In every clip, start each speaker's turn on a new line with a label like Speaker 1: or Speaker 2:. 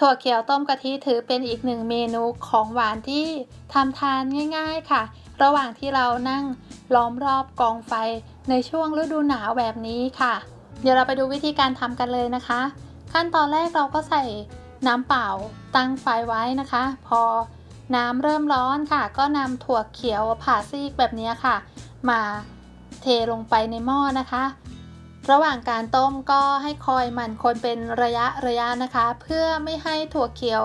Speaker 1: ถั่วเขียวต้มกะทิถือเป็นอีกหนึ่งเมนูของหวานที่ทำทานง่ายๆค่ะ ระหว่างที่เรานั่งล้อมรอบกองไฟในช่วงฤดูหนาวแบบนี้ค่ะ เดี๋ยวเราไปดูวิธีการทำกันเลยนะคะ ขั้นตอนแรกเราก็ใส่น้ำเปล่าตั้งไฟไว้นะคะ พอน้ำเริ่มร้อนค่ะ ก็นำถั่วเขียวผ่าซีกแบบนี้ค่ะ มาเทลงไปในหม้อนะคะ ระหว่างการต้มก็ให้คอยหมั่นคนเป็นระยะระยะนะคะ เพื่อไม่ให้ถั่วเขียว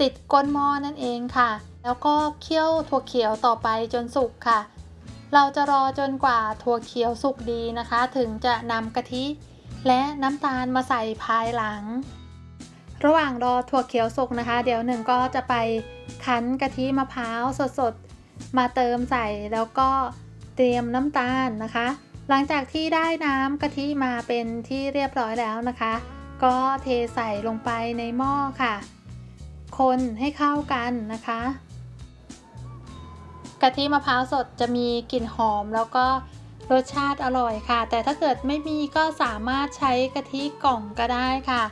Speaker 1: ติดก้นหม้อนั่นเองค่ะ แล้วก็เคี่ยวถั่วเขียวต่อไปจนสุกค่ะ เราจะรอจนกว่าถั่วเขียวสุกดีนะคะ ถึงจะนำกะทิ และน้ำตาลมาใส่ภายหลัง ระหว่างรอถั่วเขียวสุกนะคะ เดี๋ยวหนึ่งก็จะไปคั้นกะทิมะพร้าวสดๆมาเติมใส่แล้วก็เตรียมน้ำตาลนะคะ หลังจากที่ได้น้ำกะทิมาเป็นที่เรียบร้อยแล้วนะคะ ก็เทใส่ลงไปในหม้อค่ะ คนให้เข้ากันนะคะกะทิมะพร้าวสดจะมีกลิ่นหอมแล้วก็รสชาติอร่อยค่ะ แต่ถ้าเกิดไม่มีก็สามารถใช้กะทิกล่องก็ได้ค่ะ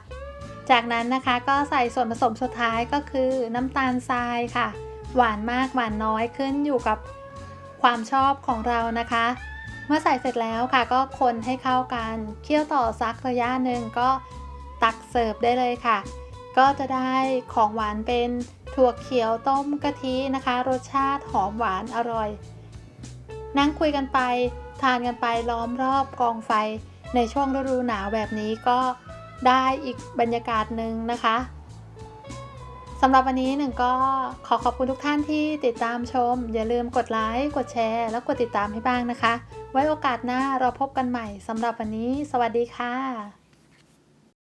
Speaker 1: จากนั้นนะคะก็ใส่ส่วนผสมสุดท้ายก็คือน้ำตาลทรายค่ะ หวานมากหวานน้อยขึ้นอยู่กับความชอบของเรานะคะ เมื่อใส่เสร็จแล้วค่ะก็คนให้เข้ากันเคี่ยวต่อสักระยะหนึ่งก็ตักเสิร์ฟได้เลยค่ะ ก็จะได้ของหวานเป็นถั่วเขียวต้มกะทินะคะ รสชาติหอมหวานอร่อย นั่งคุยกันไป ทานกันไปล้อมรอบกองไฟในช่วงฤดูหนาวแบบนี้ก็ได้อีกบรรยากาศหนึ่งนะคะ สำหรับวันนี้หนึ่งก็ขอขอบคุณทุกท่านที่ติดตามชม อย่าลืมกดไลค์กดแชร์ แล้วกดติดตามให้บ้างนะคะ ไว้โอกาสหน้าเราพบกันใหม่สำหรับวันนี้ สวัสดีค่ะ